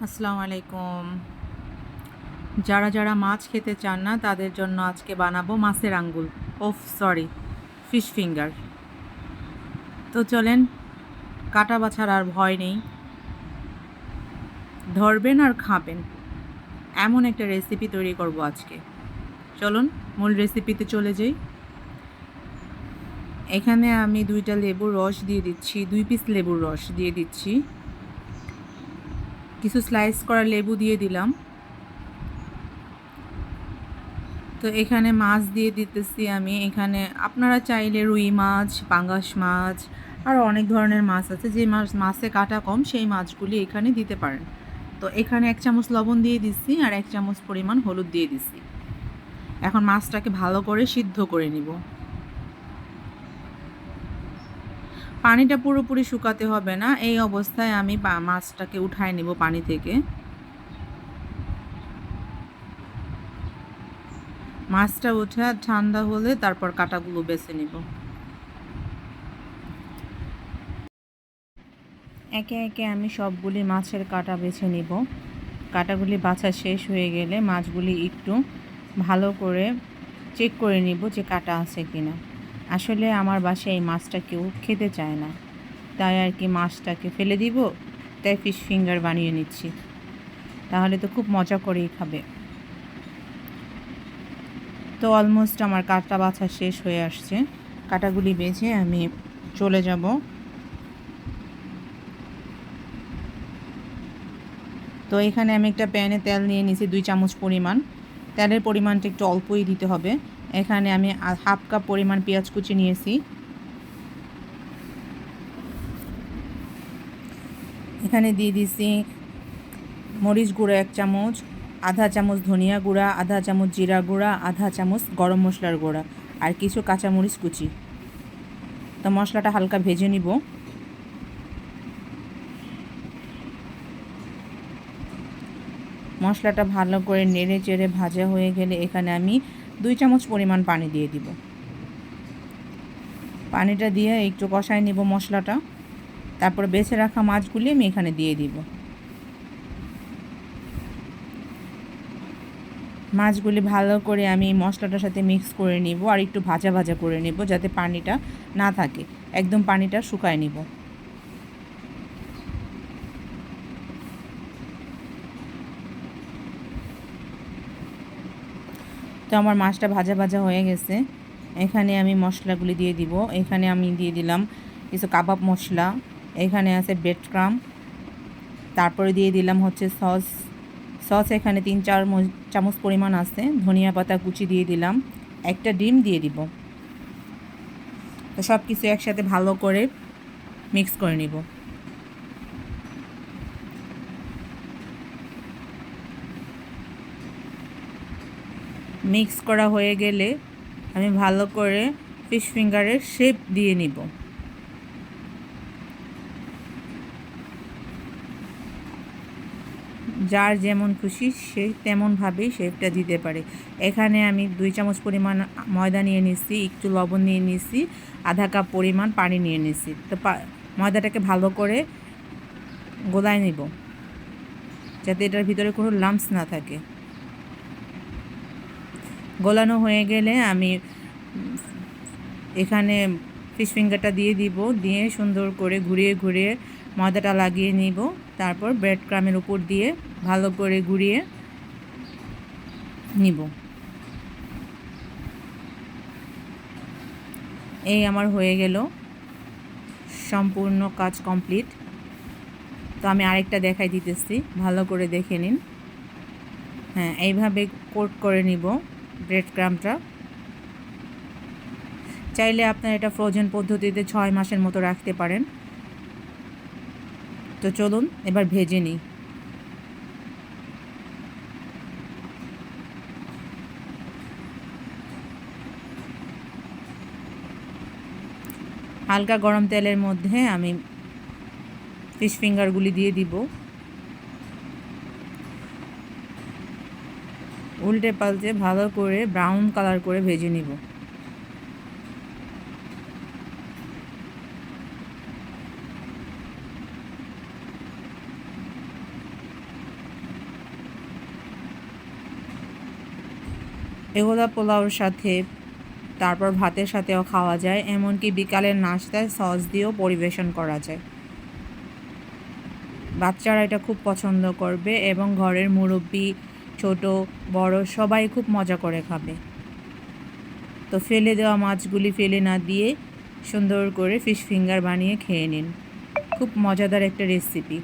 আসসালামু আলাইকুম। যারা যারা মাছ খেতে চান না, তাদের জন্য আজকে বানাবো মাছের আঙ্গুল। ওফ, সরি, ফিশ ফিঙ্গার। তো চলেন, কাটা বাছার আর ভয় নেই। ধরবেন আর খাবেন। এমন একটা রেসিপি তৈরি করব আজকে। চলুন, মূল রেসিপিতে চলে যাই। এখানে আমি দুইটা লেবুর রস দিয়ে দিচ্ছি, দুই পিস লেবুর রস দিয়ে দিচ্ছি। কিছু স্লাইস করা লেবু দিয়ে দিলাম। তো এখানে মাছ দিয়ে দিতেছি আমি। এখানে আপনারা চাইলে রুই মাছ, পাঙ্গাস মাছ, আর অনেক ধরনের মাছ আছে। যে মাছ, মাছে কাটা কম, সেই মাছগুলি এখানে দিতে পারেন। তো এখানে এক চামচ লবণ দিয়ে দিচ্ছি আর এক চামচ পরিমাণ হলুদ দিয়ে দিচ্ছি এখন মাছটাকে ভালো করে সিদ্ধ করে নিব। পানিটা পুরোপুরি শুকাতে হবে না। এই অবস্থায় আমি মাছটাকে উঠায় নেব পানি থেকে। মাছটা উঠে ঠান্ডা হলে তারপর কাটাগুলো বেছে নিব। একে একে আমি সবগুলি মাছের কাটা বেছে নিব। কাটাগুলি বাছা শেষ হয়ে গেলে মাছগুলি একটু ভালো করে চেক করে নিব যে কাটা আছে কিনা। আসলে আমার বাসায় এই মাছটা কেউ খেতে চায় না। তাই আর কি মাছটাকে ফেলে দিব, তাই ফিশ ফিঙ্গার বানিয়ে নিচ্ছি। তাহলে তো খুব মজা করেই খাবে। তো অলমোস্ট আমার কাটা বাছা শেষ হয়ে আসছে। কাটাগুলি বেছে আমি চলে যাব। তো এখানে আমি একটা প্যানে তেল নিয়ে নিয়েছি, দুই চামচ পরিমাণ। তেলের পরিমাণটা একটু অল্পই দিতে হবে। এখানে আমি হাফ কাপ পরিমাণ পেঁয়াজ কুচি নিয়েছি। এখানে দিয়ে দিছি মরিচ গুঁড়ো এক চামচ, আধা চামচ ধনিয়া গুঁড়া, আধা চামচ জিরা গুঁড়া, আধা চামচ গরম মশলার গুঁড়া আর কিছু কাঁচামরিচ কুচি। তো মশলাটা হালকা ভেজে নিব। মশলাটা ভালো করে নেড়ে চেড়ে ভাজা হয়ে গেলে এখানে আমি দুই চামচ পরিমাণ পানি দিয়ে দিব। পানিটা দিয়ে একটু কষায় নিব মশলাটা। তারপর বেছে রাখা মাছগুলি আমি এখানে দিয়ে দিব। মাছগুলি ভালো করে আমি মশলাটার সাথে মিক্স করে নিব আর একটু ভাজা ভাজা করে নিব যাতে পানিটা না থাকে। একদম পানিটা শুকায় নিব। তো আমার মাছটা ভাজা ভাজা হয়ে গেছে। এখানে আমি মশলাগুলি দিয়ে দিব। এখানে আমি দিয়ে দিলাম কিছু কাবাব মশলা। এখানে আছে ব্রেড ক্রাম তারপরে দিয়ে দিলাম হচ্ছে সস সস এখানে তিন, চার চামচ পরিমাণ আছে। ধনিয়া পাতা কুচি দিয়ে দিলাম। একটা ডিম দিয়ে দিব। তো সব কিছু একসাথে ভালো করে মিক্স করে নিব। মিক্স করা হয়ে গেলে আমি ভালো করে ফিশ ফিঙ্গারের শেপ দিয়ে নিব। যার যেমন খুশি সে তেমনভাবেই শেপটা দিতে পারে। এখানে আমি দুই চামচ পরিমাণ ময়দা নিয়ে নিচ্ছি একটু লবণ নিয়ে নিচ্ছি আধা কাপ পরিমাণ পানি নিয়ে নিচ্ছি তো ময়দাটাকে ভালো করে গোলায় নিব, যাতে এটার ভিতরে কোনো লাম্পস না থাকে। গোলানো হয়ে গেলে আমি এখানে ফিশ ফিঙ্গারটা দিয়ে দিব, দিয়ে সুন্দর করে ঘুরিয়ে ঘুরিয়ে ময়দাটা লাগিয়ে নিব। তারপর ব্রেড ক্রামের উপর দিয়ে ভালো করে ঘুরিয়ে নিব। এই আমার হয়ে গেল। সম্পূর্ণ কাজ কমপ্লিট তো আমি আরেকটা দেখাই দিতেছি, ভালো করে দেখে নিন। হ্যাঁ এইভাবে কোট করে নিব। ব্রেড ক্রামটা চাইলে আপনার এটা ফ্রোজেন পদ্ধতিতে ছয় মাসের মতো রাখতে পারেন। তো চলুন, এবার ভেজে নিই। হালকা গরম তেলের মধ্যে আমি ফিশ ফিঙ্গারগুলি দিয়ে দিব। উল্টে পাল্টে ভালো করে ব্রাউন কালার করে ভেজে নিব। এগোলা পোলাওর সাথে, তারপর ভাতের সাথেও খাওয়া যায়, এমনকি বিকালের নাস্তায় সস দিয়েও পরিবেশন করা যায়। বাচ্চারা এটা খুব পছন্দ করবে এবং ঘরের মুরব্বী ছোট, বড়, সবাই খুব মজা করে খাবে। তো ফেলে দেওয়া মাছগুলি ফেলে না দিয়ে সুন্দর করে ফিশ ফিঙ্গার বানিয়ে খেয়ে নিন। খুব মজাদার একটা রেসিপি